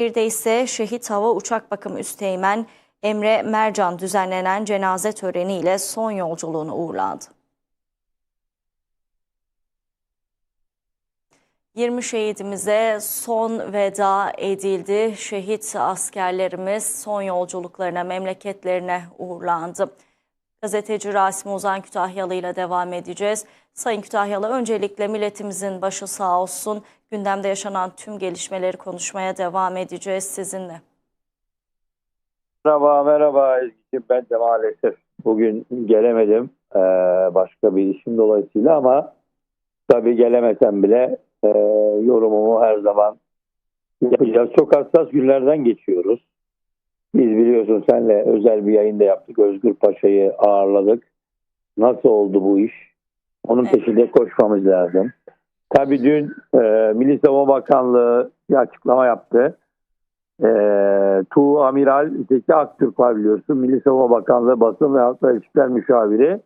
Bir ise Şehit Hava Uçak Bakım Üsteğmen Emre Mercan düzenlenen cenaze töreniyle son yolculuğunu uğurladı. 20 şehidimize son veda edildi. Şehit askerlerimiz son yolculuklarına, memleketlerine uğurlandı. Gazeteci Rasim Ozan Kütahyalı ile devam edeceğiz. Sayın Kütahyalı öncelikle milletimizin başı sağ olsun. Gündemde yaşanan tüm gelişmeleri konuşmaya devam edeceğiz sizinle. Merhaba, merhaba Ezgi'ciğim. Ben de maalesef bugün gelemedim. Ee, başka bir işim dolayısıyla ama tabii gelemesem bile e, yorumumu her zaman yapacağız. Çok hassas günlerden geçiyoruz. Biz biliyorsun senle özel bir yayında yaptık. Özgür Paşa'yı ağırladık. Nasıl oldu bu iş? Onun Evet. peşinde koşmamız lazım. Tabii dün e, Milli Savunma Bakanlığı bir açıklama yaptı. E, Tu Amiral Zeki Aktürk var biliyorsun. Milli Savunma Bakanlığı Basın ve Halkla İlişkiler Müşaviri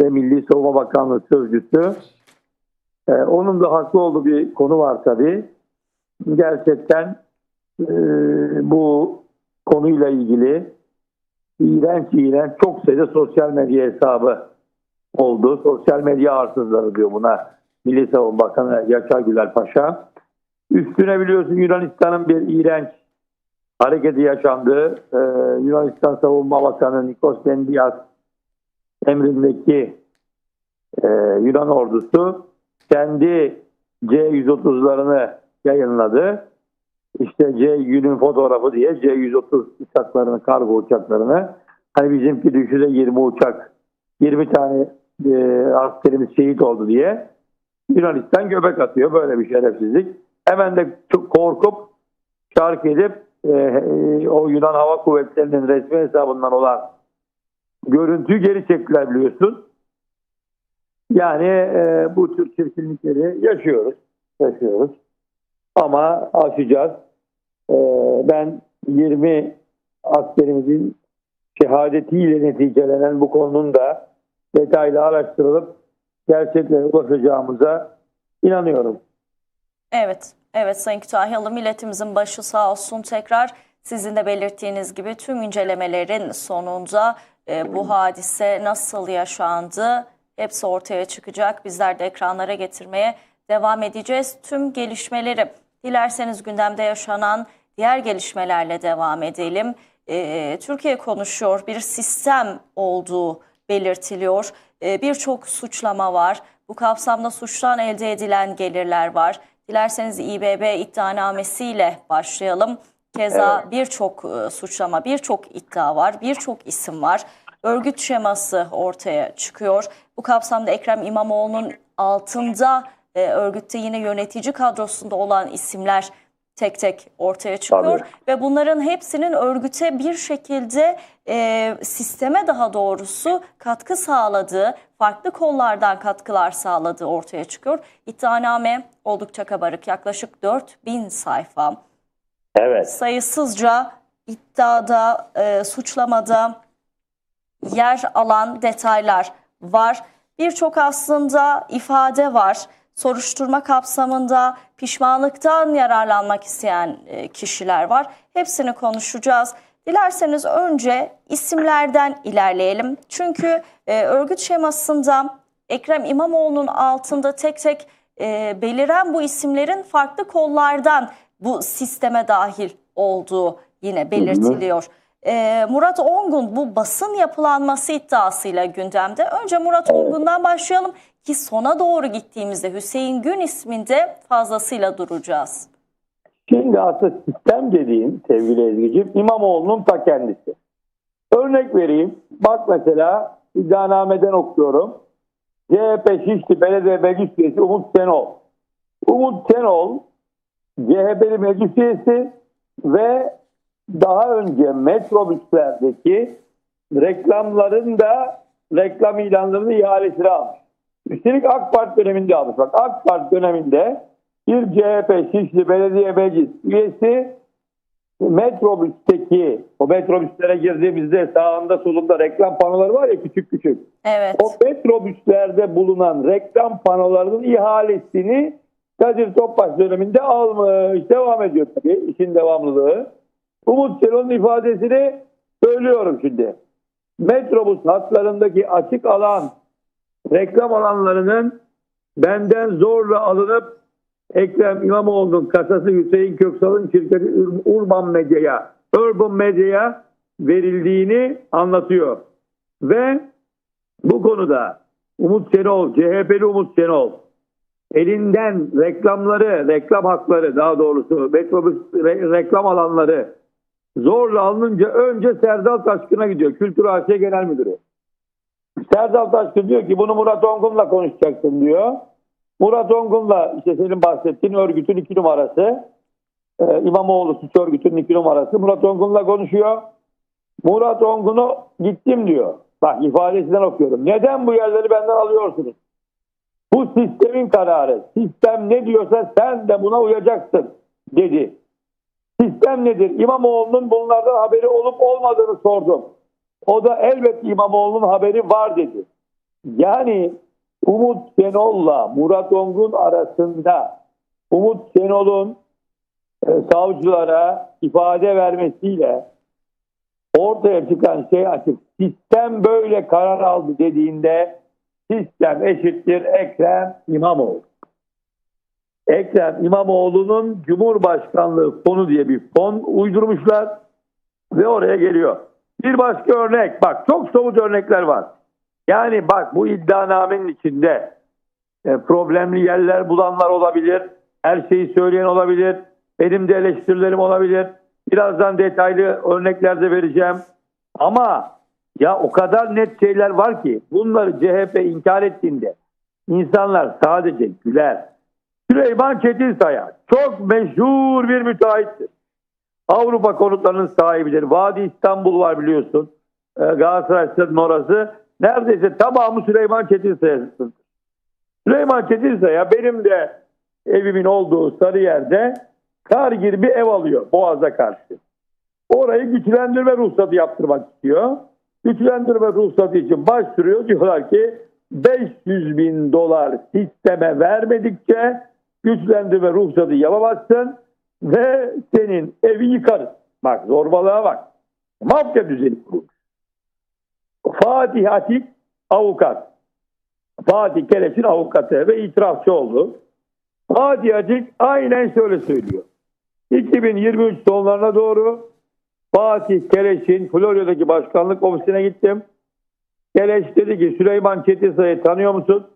ve Milli Savunma Bakanlığı Sözcüsü. E, onun da haklı olduğu bir konu var tabii. Gerçekten e, bu konuyla ilgili iğrenç iğrenç çok sayıda sosyal medya hesabı oldu. Sosyal medya arsızları diyor buna Milli Savunma Bakanı Yaşar Güler Paşa. Üstüne biliyorsun Yunanistan'ın bir iğrenç hareketi yaşandı. Ee, Yunanistan Savunma Bakanı Nikos Dendias emrindeki e, Yunan ordusu kendi C-130'larını yayınladı. İşte C-100'ün fotoğrafı diye C-130 uçaklarını, kargo uçaklarını hani bizimki düşüde 20 uçak 20 tane e, askerimiz şehit oldu diye Yunanistan göbek atıyor. Böyle bir şerefsizlik. Hemen de çok korkup şark edip e, e, o Yunan Hava Kuvvetleri'nin resmi hesabından olan görüntüyü geri çektiler biliyorsun. Yani e, bu tür çirkinlikleri yaşıyoruz. Yaşıyoruz. Ama aşacağız. E, ben 20 askerimizin şehadetiyle neticelenen bu konunun da detaylı araştırılıp gerçeklere ulaşacağımıza inanıyorum. Evet, evet Sayın Kütahyalı milletimizin başı sağ olsun tekrar. Sizin de belirttiğiniz gibi tüm incelemelerin sonunda e, bu hadise nasıl yaşandı hepsi ortaya çıkacak. Bizler de ekranlara getirmeye devam edeceğiz. Tüm gelişmeleri dilerseniz gündemde yaşanan diğer gelişmelerle devam edelim. E, Türkiye konuşuyor bir sistem olduğu belirtiliyor. E, Birçok suçlama var. Bu kapsamda suçtan elde edilen gelirler var. Dilerseniz İBB iddianamesiyle başlayalım. Keza birçok e, suçlama, birçok iddia var, birçok isim var. Örgüt şeması ortaya çıkıyor. Bu kapsamda Ekrem İmamoğlu'nun altında e, örgütte yine yönetici kadrosunda olan isimler tek tek ortaya çıkıyor. Tabii. Ve bunların hepsinin örgüte bir şekilde e, sisteme daha doğrusu katkı sağladığı, farklı kollardan katkılar sağladığı ortaya çıkıyor. İddianame oldukça kabarık yaklaşık 4000 sayfa Evet. sayısızca iddiada, e, suçlamada yer alan detaylar var. Birçok aslında ifade var. Soruşturma kapsamında pişmanlıktan yararlanmak isteyen e, kişiler var. Hepsini konuşacağız. Dilerseniz önce isimlerden ilerleyelim. Çünkü e, örgüt şemasında Ekrem İmamoğlu'nun altında tek tek e, beliren bu isimlerin farklı kollardan bu sisteme dahil olduğu yine belirtiliyor. Murat Ongun bu basın yapılanması iddiasıyla gündemde. Önce Murat Ongun'dan başlayalım ki sona doğru gittiğimizde Hüseyin Gün isminde fazlasıyla duracağız. Şimdi aslında sistem dediğim sevgili Ezgi'ciğim İmamoğlu'nun ta kendisi. Örnek vereyim. Bak mesela iddianameden okuyorum. CHP Şişli Belediye Meclis Üyesi Umut Senol. Umut Senol CHP'li meclis üyesi ve daha önce metrobüslerdeki reklamların da reklam ilanlarının ihalesini almış. Üstelik AK Parti döneminde almış. Bak AK Parti döneminde bir CHP Şişli Belediye Meclis üyesi metrobüsteki o metrobüslere girdiğimizde sağında solunda reklam panoları var ya küçük küçük. Evet. O metrobüslerde bulunan reklam panolarının ihalesini Kadir Topbaş döneminde almış. Devam ediyor tabii işin devamlılığı. Umut Çelo'nun ifadesini söylüyorum şimdi. Metrobüs hatlarındaki açık alan reklam alanlarının benden zorla alınıp Ekrem İmamoğlu'nun kasası Hüseyin Köksal'ın şirketi Ur- Urban Medya'ya, Urban Medya'ya verildiğini anlatıyor. Ve bu konuda Umut Şenol, CHP'li Umut Şenol elinden reklamları, reklam hakları daha doğrusu metrobüs re- reklam alanları zorla alınınca önce Serdal Taşkın'a gidiyor. Kültür AŞ Genel Müdürü. Serdal Taşkın diyor ki bunu Murat Ongun'la konuşacaksın diyor. Murat Ongun'la işte senin bahsettiğin örgütün iki numarası e, İmamoğlu suç örgütünün iki numarası Murat Ongun'la konuşuyor. Murat Ongun'u gittim diyor. Bak ifadesinden okuyorum. Neden bu yerleri benden alıyorsunuz? Bu sistemin kararı. Sistem ne diyorsa sen de buna uyacaksın dedi. Sistem nedir? İmamoğlu'nun bunlardan haberi olup olmadığını sordum. O da elbet İmamoğlu'nun haberi var dedi. Yani Umut Şenol'la Murat Ongun arasında Umut Şenol'un e, savcılara ifade vermesiyle ortaya çıkan şey açık. Sistem böyle karar aldı dediğinde sistem eşittir Ekrem İmamoğlu. Ekrem İmamoğlu'nun Cumhurbaşkanlığı fonu diye bir fon uydurmuşlar ve oraya geliyor. Bir başka örnek bak çok somut örnekler var. Yani bak bu iddianamenin içinde e, problemli yerler bulanlar olabilir. Her şeyi söyleyen olabilir. Benim de eleştirilerim olabilir. Birazdan detaylı örnekler de vereceğim. Ama ya o kadar net şeyler var ki bunları CHP inkar ettiğinde insanlar sadece güler. Süleyman Çetinsaya çok meşhur bir müteahhittir. Avrupa konutlarının sahibidir. Vadi İstanbul var biliyorsun. Ee, Galatasaray orası. Neredeyse tamamı Süleyman Çetinsaya'sıdır. Süleyman Çetinsaya benim de evimin olduğu Sarıyer'de Kargir bir ev alıyor Boğaz'a karşı. Orayı güçlendirme ruhsatı yaptırmak istiyor. Güçlendirme ruhsatı için başvuruyor. Diyorlar ki 500 bin dolar sisteme vermedikçe güçlendirme ruhsatı yapamazsın ve senin evi yıkarız. Bak zorbalığa bak. Mafya düzeni kurulmuş. Fatih Atik avukat. Fatih Keleş'in avukatı ve itirafçı oldu. Fatih Atik aynen şöyle söylüyor. 2023 sonlarına doğru Fatih Keleş'in Florya'daki başkanlık ofisine gittim. Keleş dedi ki Süleyman Çetinsay'ı tanıyor musun?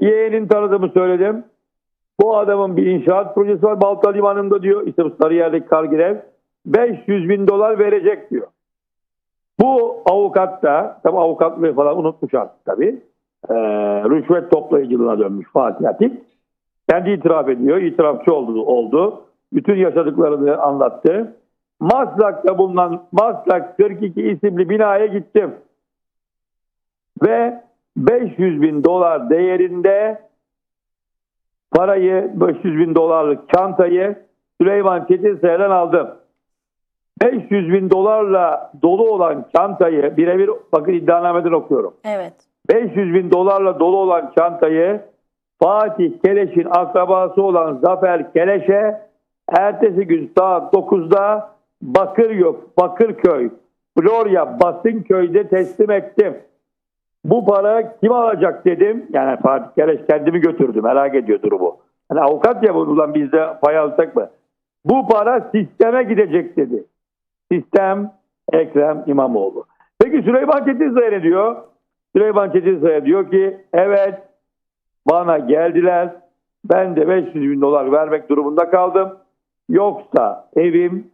Yeğenin tanıdığımı söyledim. Bu adamın bir inşaat projesi var Balta Limanı'nda diyor. İşte bu Sarıyer'deki Kargirev. 500 bin dolar verecek diyor. Bu avukat da, tabi avukatlığı falan unutmuş artık tabii. Ee, rüşvet toplayıcılığına dönmüş Fatih Atik. Kendi itiraf ediyor. itirafçı oldu. oldu. Bütün yaşadıklarını anlattı. Maslak'ta bulunan Maslak 42 isimli binaya gittim. Ve 500 bin dolar değerinde parayı 500 bin dolarlık çantayı Süleyman Çetinsayar'dan aldım. 500 bin dolarla dolu olan çantayı birebir bakın iddianameden okuyorum. Evet. 500 bin dolarla dolu olan çantayı Fatih Keleş'in akrabası olan Zafer Keleş'e ertesi gün saat 9'da Bakırköy, Bakırköy, Florya Basınköy'de teslim ettim. Bu para kim alacak dedim. Yani Fatih Keleş kendimi götürdü. Merak ediyor durumu. Hani avukat ya bu ulan biz pay alsak mı? Bu para sisteme gidecek dedi. Sistem Ekrem İmamoğlu. Peki Süleyman Çetinsaya ne diyor? Süleyman Çetinsaya diyor ki evet bana geldiler. Ben de 500 bin dolar vermek durumunda kaldım. Yoksa evim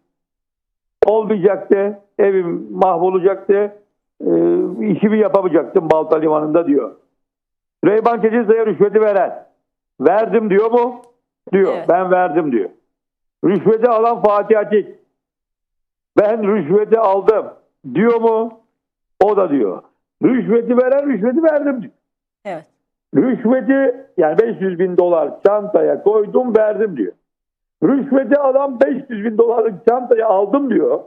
olmayacaktı. Evim mahvolacaktı. Ee, işimi yapamayacaktım Balta Limanı'nda diyor. Süleyman Çetinsaya rüşveti veren. Verdim diyor mu? Diyor. Evet. Ben verdim diyor. Rüşveti alan Fatih Atik. Ben rüşveti aldım. Diyor mu? O da diyor. Rüşveti veren rüşveti verdim diyor. Evet. Rüşveti yani 500 bin dolar çantaya koydum verdim diyor. Rüşveti alan 500 bin dolarlık çantayı aldım diyor.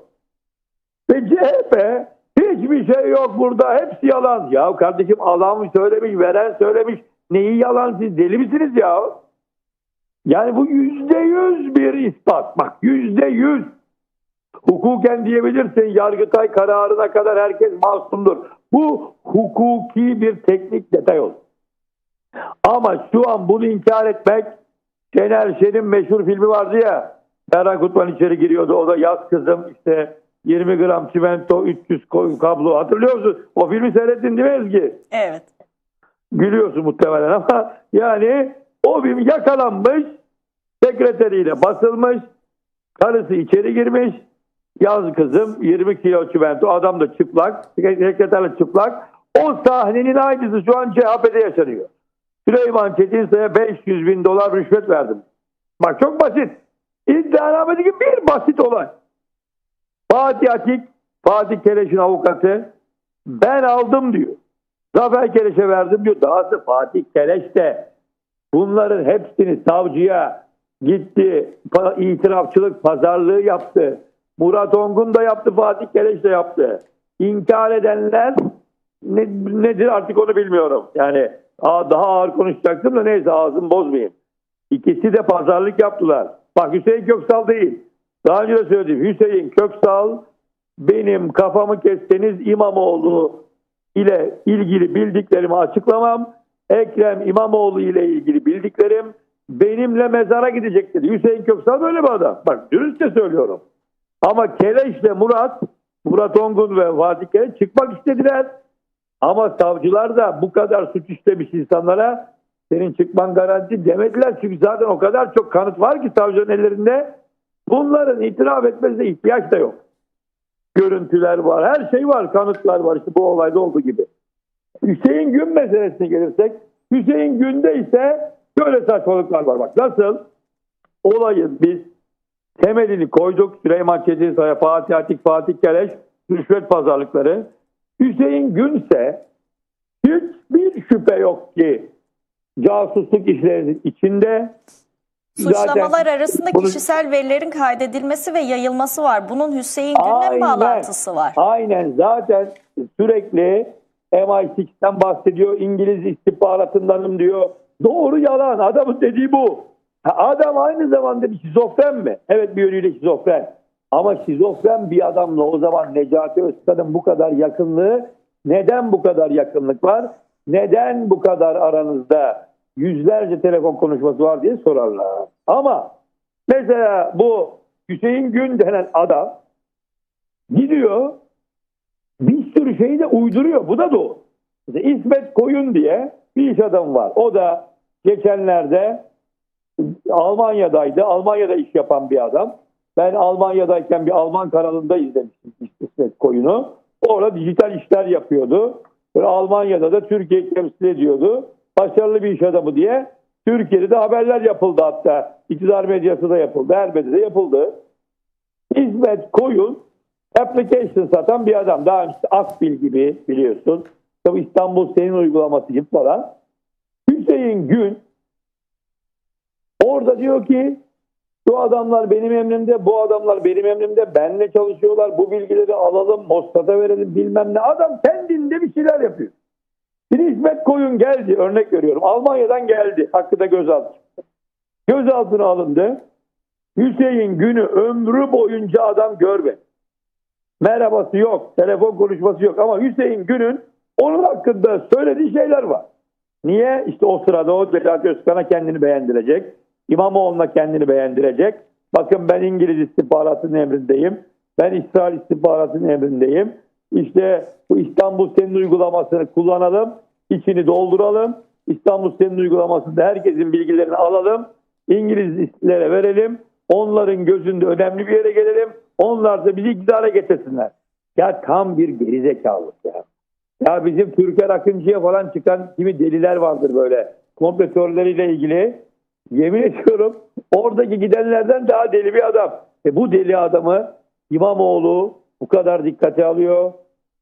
Ve CHP hiçbir şey yok burada hepsi yalan. Ya kardeşim alan söylemiş veren söylemiş neyi yalan siz deli misiniz ya? Yani bu yüzde yüz bir ispat. Bak yüzde yüz. Hukuken diyebilirsin Yargıtay kararına kadar herkes masumdur. Bu hukuki bir teknik detay olur. Ama şu an bunu inkar etmek Şener Şen'in meşhur filmi vardı ya Ferhan Kutman içeri giriyordu. O da yaz kızım işte 20 gram çimento 300 koyun kablo hatırlıyor musun? O filmi seyrettin değil mi Ezgi? Evet. Gülüyorsun muhtemelen ama yani o film yakalanmış sekreteriyle basılmış karısı içeri girmiş yaz kızım 20 kilo çimento adam da çıplak sekreterle çıplak o sahnenin aynısı şu an CHP'de yaşanıyor. Süleyman Çetinsay'a 500 bin dolar rüşvet verdim. Bak çok basit. İddianamedeki bir basit olay. Fatih Atik, Fatih Keleş'in avukatı ben aldım diyor. Zafer Keleş'e verdim diyor. Dahası Fatih Keleş de bunların hepsini savcıya gitti. İtirafçılık pazarlığı yaptı. Murat Ongun da yaptı, Fatih Keleş de yaptı. İnkar edenler ne, nedir artık onu bilmiyorum. Yani daha ağır konuşacaktım da neyse ağzımı bozmayayım. İkisi de pazarlık yaptılar. Bak Hüseyin Köksal değil. Daha önce de söyledim. Hüseyin Köksal benim kafamı kesseniz İmamoğlu ile ilgili bildiklerimi açıklamam. Ekrem İmamoğlu ile ilgili bildiklerim benimle mezara gidecek dedi. Hüseyin Köksal böyle bir adam. Bak dürüstçe söylüyorum. Ama Keleş'le Murat, Murat Ongun ve Fatih Keleş çıkmak istediler. Ama savcılar da bu kadar suç işlemiş insanlara senin çıkman garanti demediler. Çünkü zaten o kadar çok kanıt var ki savcının ellerinde. Bunların itiraf etmesine ihtiyaç da yok. Görüntüler var, her şey var, kanıtlar var. İşte bu olayda olduğu gibi. Hüseyin Gün meselesine gelirsek, Hüseyin Gün'de ise şöyle saçmalıklar var. Bak nasıl olayın biz temelini koyduk. Süleyman Çetinsay'a, Fatih Atik, Fatih Keleş, rüşvet pazarlıkları. Hüseyin Günse hiçbir şüphe yok ki casusluk işlerinin içinde Suçlamalar zaten arasında bunu- kişisel verilerin kaydedilmesi ve yayılması var. Bunun Hüseyin Aynen. bağlantısı var. Aynen zaten sürekli MI6'den bahsediyor. İngiliz istihbaratındanım diyor. Doğru yalan. Adamın dediği bu. Ha, Adam aynı zamanda bir şizofren mi? Evet bir yönüyle şizofren. Ama şizofren bir adamla o zaman Necati Özkan'ın bu kadar yakınlığı neden bu kadar yakınlık var? Neden bu kadar aranızda yüzlerce telefon konuşması var diye sorarlar. Ama mesela bu Hüseyin Gün denen adam gidiyor bir sürü şeyi de uyduruyor. Bu da doğru. Mesela İsmet Koyun diye bir iş adamı var. O da geçenlerde Almanya'daydı. Almanya'da iş yapan bir adam. Ben Almanya'dayken bir Alman kanalında izlemiştim İsmet Koyun'u. Orada dijital işler yapıyordu. Böyle Almanya'da da Türkiye temsil ediyordu. Başarılı bir iş adamı diye Türkiye'de de haberler yapıldı hatta. İktidar medyası da yapıldı. Her medyada yapıldı. İsmet Koyun application satan bir adam. Daha önce Akbil gibi biliyorsun. Tabii İstanbul senin uygulaması gibi falan. Hüseyin Gün orada diyor ki şu adamlar benim emrimde, bu adamlar benim emrimde, benle çalışıyorlar, bu bilgileri alalım, Mossad'a verelim bilmem ne. Adam kendinde bir şeyler yapıyor. Bir İsmet Koyun geldi, örnek veriyorum. Almanya'dan geldi, hakkında gözaltı. Gözaltına alındı. Hüseyin Gün'ü ömrü boyunca adam görmedi. Merhabası yok, telefon konuşması yok ama Hüseyin Gün'ün onun hakkında söylediği şeyler var. Niye? İşte o sırada o Necati Özkan'a kendini beğendirecek. İmamoğlu'na kendini beğendirecek. Bakın ben İngiliz istihbaratının emrindeyim. Ben İsrail istihbaratının emrindeyim. İşte bu İstanbul Senin uygulamasını kullanalım. içini dolduralım. İstanbul Senin uygulamasında herkesin bilgilerini alalım. İngilizlere verelim. Onların gözünde önemli bir yere gelelim. Onlar da bizi iktidara getirsinler. Ya tam bir gerizekalılık ya. Ya bizim Türker Akıncı'ya falan çıkan kimi deliler vardır böyle. Teorileriyle ilgili. Yemin ediyorum oradaki gidenlerden daha deli bir adam. E bu deli adamı İmamoğlu bu kadar dikkate alıyor.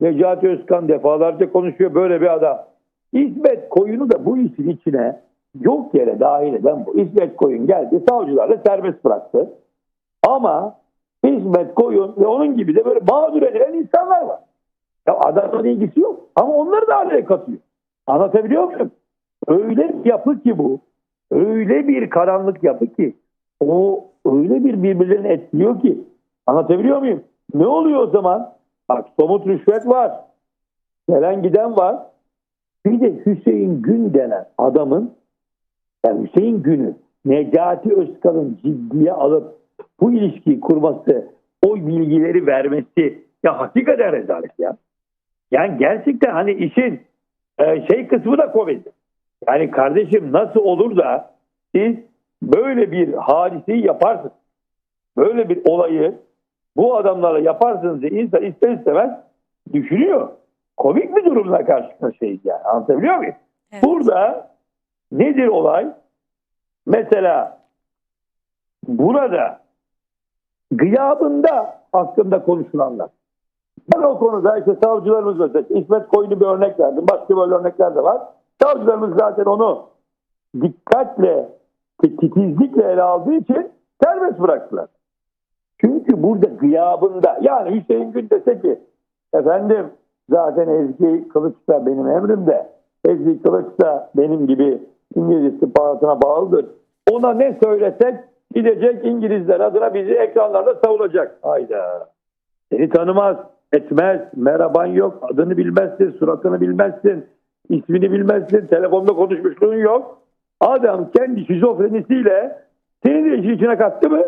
Necati Özkan defalarca konuşuyor böyle bir adam. İsmet Koyun'u da bu işin içine yok yere dahil eden bu. İsmet Koyun geldi savcılarla serbest bıraktı. Ama İsmet Koyun ve onun gibi de böyle mağdur edilen insanlar var. Ya adamla ilgisi yok. Ama onları da araya katıyor. Anlatabiliyor muyum? Öyle bir yapı ki bu. öyle bir karanlık yapı ki o öyle bir birbirlerini etkiliyor ki anlatabiliyor muyum? Ne oluyor o zaman? Bak somut rüşvet var. Gelen giden var. Bir de Hüseyin Gün denen adamın yani Hüseyin Gün'ü Necati Özkan'ın ciddiye alıp bu ilişkiyi kurması, o bilgileri vermesi ya hakikaten rezalet ya. Yani gerçekten hani işin e, şey kısmı da komedi. Yani kardeşim nasıl olur da siz böyle bir hadiseyi yaparsınız. Böyle bir olayı bu adamlara yaparsınız diye insan ister istemez düşünüyor. Komik bir durumla karşı karşıyayız yani. Anlatabiliyor muyum? Evet. Burada nedir olay? Mesela burada gıyabında hakkında konuşulanlar. Ben o konuda işte savcılarımız mesela İsmet Koyun'u bir örnek verdim. Başka böyle örnekler de var. Savcılarımız zaten onu dikkatle, titizlikle ele aldığı için serbest bıraktılar. Çünkü burada gıyabında yani Hüseyin Gün dese ki efendim zaten Ezgi Kılıç da benim emrimde. Ezgi Kılıç da benim gibi İngiliz istihbaratına bağlıdır. Ona ne söylesek gidecek İngilizler adına bizi ekranlarda savunacak. Hayda. Seni tanımaz, etmez, merhaban yok, adını bilmezsin, suratını bilmezsin, ismini bilmezsin, telefonda konuşmuşluğun yok. Adam kendi şizofrenisiyle senin de işin içine kattı mı?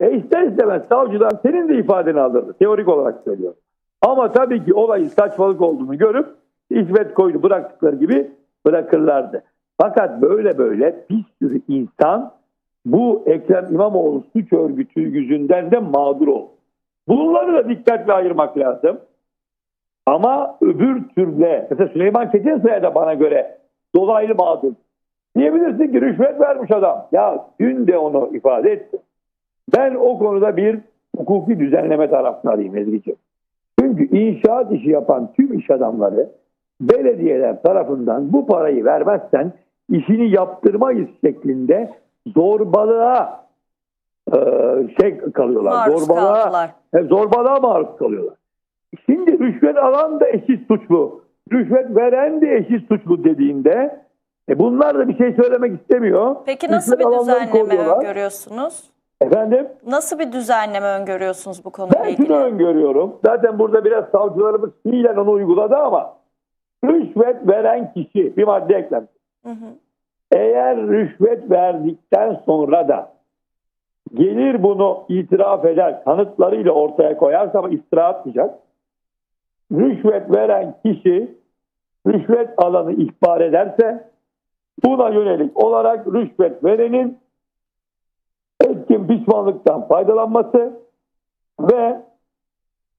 E ister istemez savcıdan senin de ifadeni alırdı. Teorik olarak söylüyorum. Ama tabii ki olayın saçmalık olduğunu görüp İsmet Koyun'u bıraktıkları gibi bırakırlardı. Fakat böyle böyle bir sürü insan bu Ekrem İmamoğlu suç örgütü yüzünden de mağdur oldu. Bunları da dikkatle ayırmak lazım. Ama öbür türde mesela Süleyman Keçinsaya da bana göre dolaylı mağdur. Diyebilirsin ki rüşvet vermiş adam. Ya dün de onu ifade etti. Ben o konuda bir hukuki düzenleme taraftarıyım Ezgi'ciğim. Çünkü inşaat işi yapan tüm iş adamları belediyeler tarafından bu parayı vermezsen işini yaptırmayız şeklinde zorbalığa e, şey kalıyorlar. Maruz zorbalığa, kaldılar. e, zorbalığa maruz kalıyorlar. Şimdi rüşvet alan da eşit suçlu. Rüşvet veren de eşit suçlu dediğinde e bunlar da bir şey söylemek istemiyor. Peki nasıl Rüşvet bir düzenleme koruyorlar. Efendim? Nasıl bir düzenleme öngörüyorsunuz bu konuyla Ben şunu ilgili? öngörüyorum. Zaten burada biraz savcılarımız fiilen onu uyguladı ama rüşvet veren kişi bir madde eklemiş. Hı hı. Eğer rüşvet verdikten sonra da gelir bunu itiraf eder, kanıtlarıyla ortaya koyarsa ama iftira atmayacak. Rüşvet veren kişi rüşvet alanı ihbar ederse buna yönelik olarak rüşvet verenin etkin pişmanlıktan faydalanması ve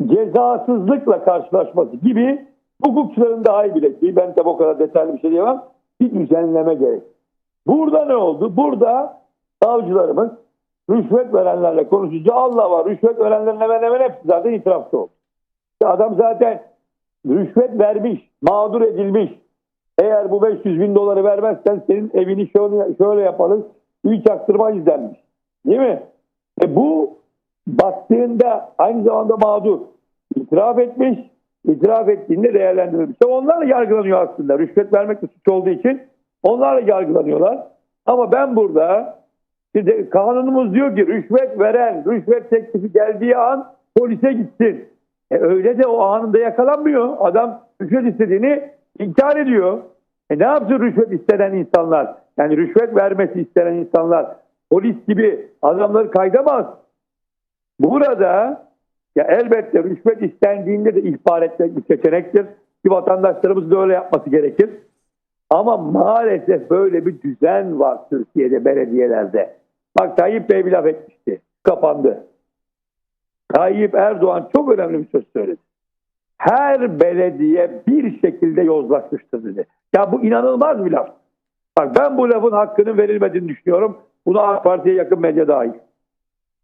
cezasızlıkla karşılaşması gibi hukukçuların daha iyi bileceği, ben tabi o kadar detaylı bir şey diyemem, bir düzenleme gerek. Burada ne oldu? Burada savcılarımız rüşvet verenlerle konuşunca Allah var. Rüşvet verenlerin hemen hemen hepsi zaten itirafçı oldu. Adam zaten rüşvet vermiş, mağdur edilmiş. Eğer bu 500 bin doları vermezsen senin evini şöyle, şöyle yapalım, üç çaktırma izlenmiş. Değil mi? E bu baktığında aynı zamanda mağdur. İtiraf etmiş, itiraf ettiğinde değerlendirilmiş. İşte Onlar da yargılanıyor aslında. Rüşvet vermek de suç olduğu için onlar da yargılanıyorlar. Ama ben burada şimdi kanunumuz diyor ki rüşvet veren, rüşvet teklifi geldiği an polise gitsin. E öyle de o anında yakalanmıyor. Adam rüşvet istediğini inkar ediyor. E ne yapsın rüşvet istenen insanlar? Yani rüşvet vermesi istenen insanlar polis gibi adamları kaydamaz. Burada ya elbette rüşvet istendiğinde de ihbar etmek bir seçenektir. Ki vatandaşlarımız da öyle yapması gerekir. Ama maalesef böyle bir düzen var Türkiye'de belediyelerde. Bak Tayyip Bey bir laf etmişti. Kapandı. Tayyip Erdoğan çok önemli bir söz söyledi. Her belediye bir şekilde yozlaşmıştır dedi. Ya bu inanılmaz bir laf. Bak ben bu lafın hakkının verilmediğini düşünüyorum. Buna AK Parti'ye yakın medya dahil.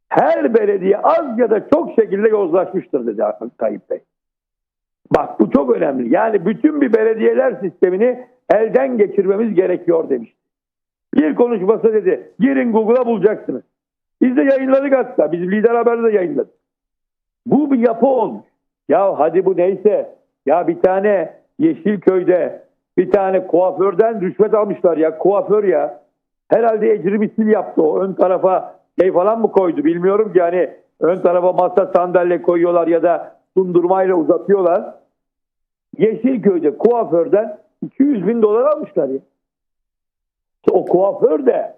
Her belediye az ya da çok şekilde yozlaşmıştır dedi Tayyip Bey. Bak bu çok önemli. Yani bütün bir belediyeler sistemini elden geçirmemiz gerekiyor demiş. Bir konuşması dedi. Girin Google'a bulacaksınız. Biz de yayınladık hatta. Biz lider haberde de yayınladık. Bu bir yapı olmuş. Ya hadi bu neyse. Ya bir tane Yeşilköy'de bir tane kuaförden rüşvet almışlar ya. Kuaför ya. Herhalde ecri bir sil yaptı o. Ön tarafa şey falan mı koydu bilmiyorum ki hani ön tarafa masa sandalye koyuyorlar ya da sundurmayla uzatıyorlar. Yeşilköy'de kuaförden 200 bin dolar almışlar ya. İşte o kuaför de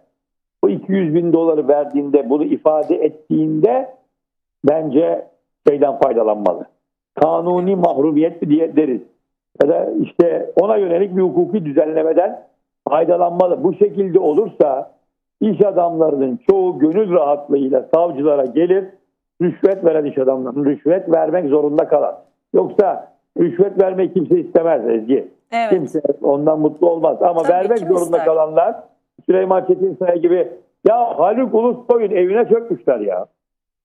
o 200 bin doları verdiğinde bunu ifade ettiğinde bence şeyden faydalanmalı. Kanuni mahrumiyet mi diye deriz. Ya da işte ona yönelik bir hukuki düzenlemeden faydalanmalı. Bu şekilde olursa iş adamlarının çoğu gönül rahatlığıyla savcılara gelir, rüşvet veren iş adamlarının rüşvet vermek zorunda kalır. Yoksa rüşvet vermeyi kimse istemez Ezgi. Evet. Kimse ondan mutlu olmaz. Ama Tabii, vermek zorunda ister? kalanlar Süleyman Çetinsaya gibi ya Haluk Ulusoy'un evine çökmüşler ya.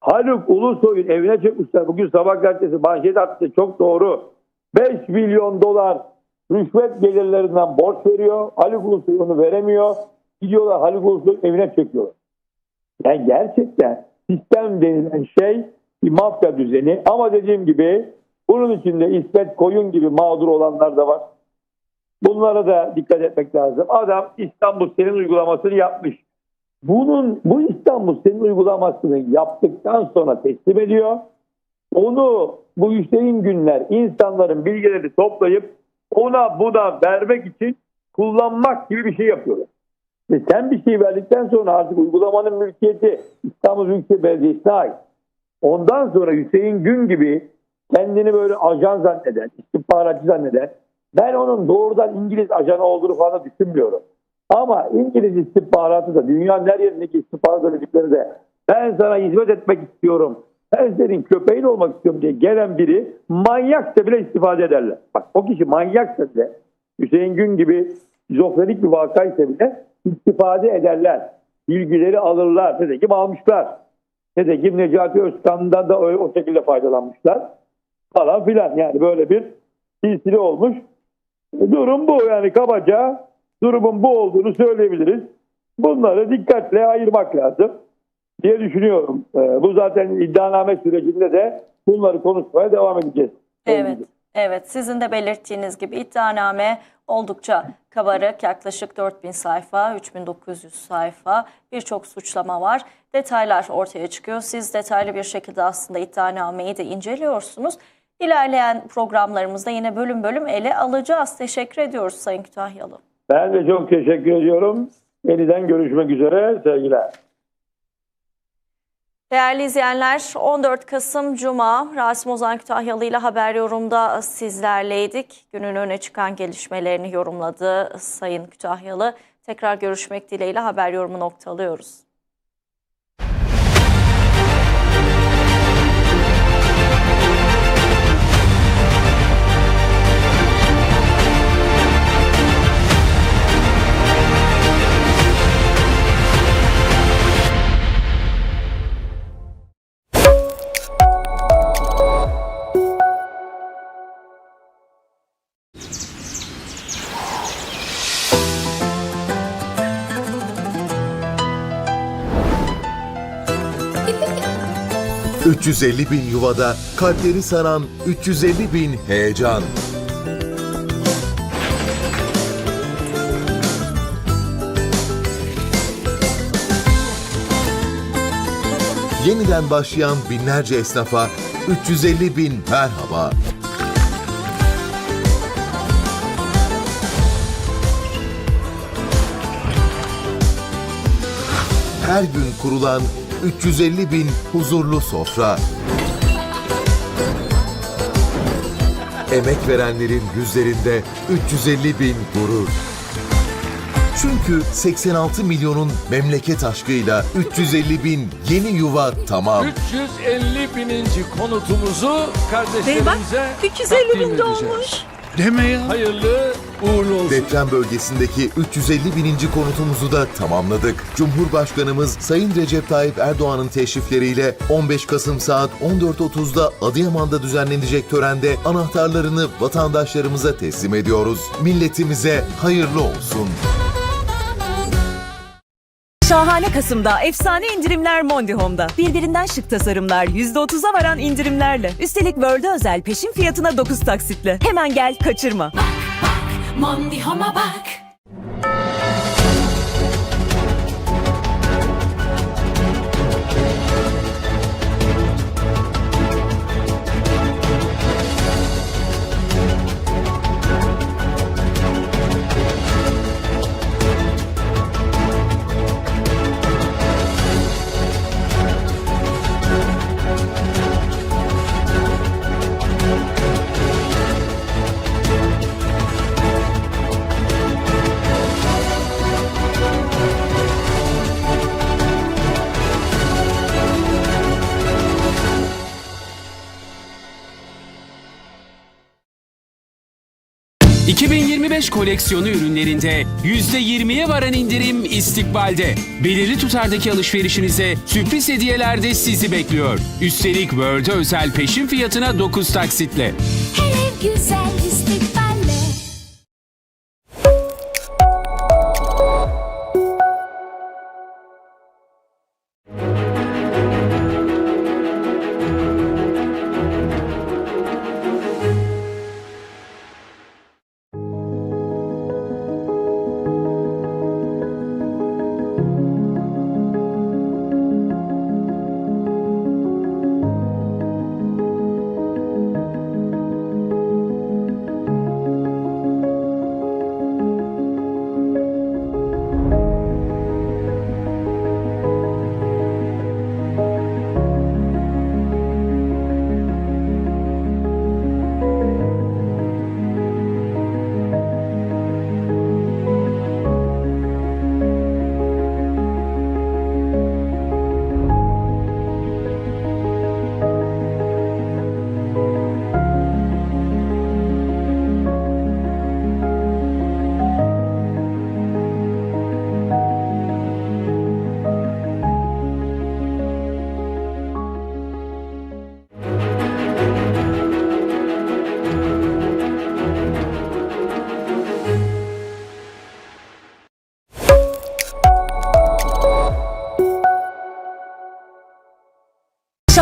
Haluk Ulusoy'un evine çökmüşler. Bugün Sabah gazetesi manşet attı. Çok doğru. 5 milyon dolar rüşvet gelirlerinden borç veriyor. Haluk Ulusoy onu veremiyor. Gidiyorlar Haluk Ulusoy'un evine çöküyorlar. Yani gerçekten sistem denilen şey bir mafya düzeni. Ama dediğim gibi bunun içinde İsmet Koyun gibi mağdur olanlar da var. Bunlara da dikkat etmek lazım. Adam İstanbul Senin uygulamasını yapmış. Bunun bu İstanbul Senin uygulamasını yaptıktan sonra teslim ediyor. Onu bu Hüseyin Günler insanların bilgilerini toplayıp ona buna vermek için kullanmak gibi bir şey yapıyorlar. Ve sen bir şey verdikten sonra artık uygulamanın mülkiyeti İstanbul Büyükşehir Belediyesi'ne ait. Ondan sonra Hüseyin Gün gibi kendini böyle ajan zanneden, istihbaratçı zanneden, ben onun doğrudan İngiliz ajanı olduğunu falan düşünmüyorum. Ama İngiliz istihbaratı da dünyanın her yerindeki istihbarat örgütleri de ben sana hizmet etmek istiyorum, ben senin köpeğin olmak istiyorum diye gelen biri manyaksa bile istifade ederler. Bak o kişi manyaksa bile Hüseyin Gün gibi şizofrenik bir vakaysa bile istifade ederler. Bilgileri alırlar. Nitekim almışlar. Nitekim Necati Özkan'dan da o, o şekilde faydalanmışlar. Falan filan. Yani böyle bir silsile olmuş. Durum bu yani kabaca durumun bu olduğunu söyleyebiliriz. Bunları dikkatle ayırmak lazım diye düşünüyorum. Ee, bu zaten iddianame sürecinde de bunları konuşmaya devam edeceğiz. Evet. Evet, sizin de belirttiğiniz gibi iddianame oldukça kabarık, yaklaşık 4000 sayfa, 3900 sayfa, birçok suçlama var. Detaylar ortaya çıkıyor. Siz detaylı bir şekilde aslında iddianameyi de inceliyorsunuz. İlerleyen programlarımızda yine bölüm bölüm ele alacağız. Teşekkür ediyoruz Sayın Kütahyalı. Ben de çok teşekkür ediyorum. Yeniden görüşmek üzere. Sevgiler. Değerli izleyenler 14 Kasım Cuma Rasim Ozan Kütahyalı ile Haber Yorum'da sizlerleydik. Günün öne çıkan gelişmelerini yorumladı Sayın Kütahyalı. Tekrar görüşmek dileğiyle Haber Yorum'u noktalıyoruz. 350 bin yuvada kalpleri saran 350 bin heyecan. Yeniden başlayan binlerce esnafa 350 bin merhaba. Her gün kurulan 350 bin huzurlu sofra. Emek verenlerin yüzlerinde 350 bin gurur. Çünkü 86 milyonun memleket aşkıyla 350 bin yeni yuva tamam. 350 bininci konutumuzu kardeşlerimize 350 takdim bin edeceğiz. dolmuş. Deme ya. Hayırlı uğurlu olsun. Deprem bölgesindeki 350 bininci konutumuzu da tamamladık. Cumhurbaşkanımız Sayın Recep Tayyip Erdoğan'ın teşrifleriyle 15 Kasım saat 14.30'da Adıyaman'da düzenlenecek törende anahtarlarını vatandaşlarımıza teslim ediyoruz. Milletimize hayırlı olsun. Şahane Kasım'da efsane indirimler Mondi Home'da. Birbirinden şık tasarımlar %30'a varan indirimlerle. Üstelik World'e özel peşin fiyatına 9 taksitle. Hemen gel kaçırma. Mondi Home'a bak. Koleksiyonu ürünlerinde %20'ye varan indirim istikbalde. Belirli tutardaki alışverişinize sürpriz hediyeler de sizi bekliyor. Üstelik World'e özel peşin fiyatına 9 taksitle. Her güzel istikballe.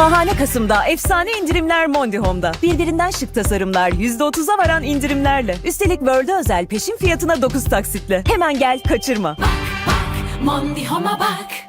Şahane Kasım'da efsane indirimler Mondi Home'da. Birbirinden şık tasarımlar %30'a varan indirimlerle. Üstelik World'e özel peşin fiyatına 9 taksitle. Hemen gel kaçırma. Mondi Home'a bak.